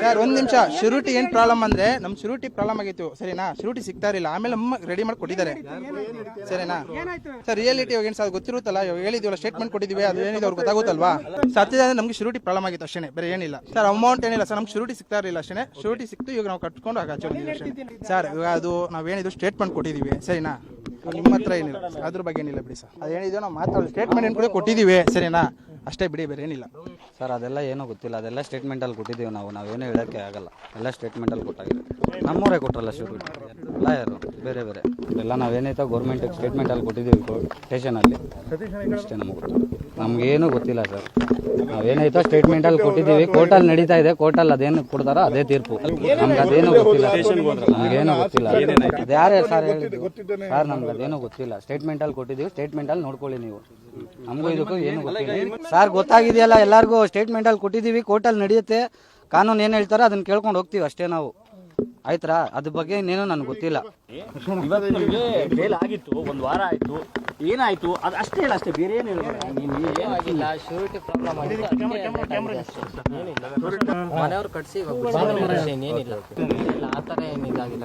Sir, ಒಂದ್ ನಿಮಿಷ. ಶುರುಟಿ ಏನ್ ಪ್ರಾಬ್ಲಮ್ ಅಂದ್ರೆ, ನಮ್ ಶುರುಟಿ ಪ್ರಾಬ್ಲಮ್ ಆಗಿತ್ತು. ಸರಿನಾ? ಶುರುಟಿ ಸಿಗ್ತಾ ಇರಲಿಲ್ಲ. ಆಮೇಲೆ ಅಮ್ಮ ರೆಡಿ ಮಾಡಿ ಕೊಟ್ಟಿದ್ದಾರೆ. ಸರಿನಾ? ಸರ್ ರಿಯಾಲಿಟಿ ಇವಾಗ ಏನ್ ಸರ್, ಗೊತ್ತಿರುತ್ತಲ್ಲ? ಇವಾಗ ಸ್ಟೇಟ್ಮೆಂಟ್ ಕೊಟ್ಟಿದೀವಿ. ಅದು ಏನಿದೆ ಅವ್ರಿಗೆ ಗೊತ್ತಾಗುತ್ತಲ್ವಾ? ಸತ್ಯದ ನಮ್ಗೆ ಶುರುಟಿ ಪ್ರಾಬ್ಲಮ್ ಆಗಿತ್ತು ಅಷ್ಟೇ ಬೇರೆ ಏನಿಲ್ಲ. ಸರ್ ಅಮೌಂಟ್ ಏನಿಲ್ಲ. ಸರ್, ನಮ್ಗೆ ಶುರುಟಿ ಸಿಗ್ತಾ ಇರಲಿಲ್ಲ ಅಷ್ಟೇ ಶುರುಟಿ ಸಿಕ್ತು, ಇವಾಗ ನಾವು ಕಟ್ಕೊಂಡು ಆಗ ಸರ್, ಇವಾಗ ಅದು ಏನಿದ್ರು ಸ್ಟೇಟ್ಮೆಂಟ್ ಕೊಟ್ಟಿದೀವಿ. ಸರಿನಾ? ನಿಮ್ಮ ಹತ್ರ ಏನಿಲ್ಲ. ಅದ್ರ ಬಗ್ಗೆ ಏನಿಲ್ಲ ಬಿಡಿ ಸರ್. ಅದೇನಿದೆಯೋ ನಾವು ಮಾತಾಡೋದು. ಸ್ಟೇಟ್ಮೆಂಟ್ ಏನು ಕೂಡ ಕೊಟ್ಟಿದ್ದೀವಿ ಸರಿನಾ? ಅಷ್ಟೇ ಬಿಡಿ, ಬೇರೆ ಏನಿಲ್ಲ. ಸರ್, ಅದೆಲ್ಲ ಏನೂ ಗೊತ್ತಿಲ್ಲ. ಅದೆಲ್ಲ ಸ್ಟೇಟ್ಮೆಂಟಲ್ಲಿ ಕೊಟ್ಟಿದ್ದೀವಿ ನಾವು. ನಾವೇನು ಹೇಳೋಕ್ಕೆ ಆಗಲ್ಲ. ಎಲ್ಲ ಸ್ಟೇಟ್ಮೆಂಟಲ್ಲಿ ಕೊಟ್ಟಾಗಿದೆ. ನಮ್ಮೂರೇ ಕೊಟ್ಟರಲ್ಲ ಶುರು. ಎಲ್ಲ ಬೇರೆ ಬೇರೆ. ಎಲ್ಲ ನಾವೇನೈತೋ ಸ್ಟೇಟ್ಮೆಂಟ್ ಸ್ಟೇಟ್ಮೆಂಟಲ್ಲಿ ಕೊಟ್ಟಿದ್ದೀವಿ ಸ್ಟೇಷನಲ್ಲಿ ಅಷ್ಟೇ ನಮಗೆ ಗೊತ್ತು. ನಮಗೇನು ಗೊತ್ತಿಲ್ಲ ಸರ್ ನಾವೇನೈತೋ ಸ್ಟೇಟ್ಮೆಂಟಲ್ಲಿ ಕೊಟ್ಟಿದ್ದೀವಿ. ಕೋರ್ಟಲ್ಲಿ ನಡೀತಾ ಇದೆ. ಕೋರ್ಟಲ್ಲಿ ಅದೇನು ಕೊಡ್ತಾರೋ ಅದೇ ತೀರ್ಪು. ನಮ್ಗೆ ಅದೇನು ಗೊತ್ತಿಲ್ಲ. ನಮಗೇನು ಗೊತ್ತಿಲ್ಲ. ಯಾರೇ ಸರ್ ಹೇಳಿದ್ದು ಸರ್ ನಮ್ಗೆ ಅದೇನು ಗೊತ್ತಿಲ್ಲ. ಸ್ಟೇಟ್ಮೆಂಟಲ್ಲಿ ಕೊಟ್ಟಿದ್ದೀವಿ. ಸ್ಟೇಟ್ಮೆಂಟಲ್ಲಿ ನೋಡ್ಕೊಳ್ಳಿ ನೀವು. ನಮಗೂ ಇದಕ್ಕೂ ಏನು ಗೊತ್ತಿಲ್ಲ. ಸರ್ ಗೊತ್ತಾಗಿದೆಯಲ್ಲ ಎಲ್ಲರಿಗೂ. ಸ್ಟೇಟ್ಮೆಂಟಲ್ಲಿ ಕೊಟ್ಟಿದ್ದೀವಿ. ಕೋರ್ಟಲ್ಲಿ ನಡೆಯುತ್ತೆ. ಕಾನೂನು ಏನು ಹೇಳ್ತಾರೋ ಅದನ್ನ ಕೇಳ್ಕೊಂಡು ಹೋಗ್ತೀವಿ ಅಷ್ಟೇ ನಾವು. ಆಯ್ತಾ ಅದ್ರ ಬಗ್ಗೆ ಇನ್ನೇನು ನನಗೆ ಗೊತ್ತಿಲ್ಲ. ಇವತ್ತು ನಿಮಗೆ ಬೇಲ್ ಆಗಿತ್ತು ಒಂದು ವಾರ ಆಯ್ತು ಏನಾಯ್ತು? ಅದು ಅಷ್ಟೇ ಹೇಳ ಅಷ್ಟೇ ಬೇರೆ ಏನು ಏನಿಲ್ಲ ಶೂರಿಟಿ ಪ್ರಾಬ್ಲಮ್ ಮನೆಯವ್ರು ಕಟ್ಸಿ ಇವಾಗ ಏನಿಲ್ಲ. ಆ ಥರ ಏನಿದಾಗಿಲ್ಲ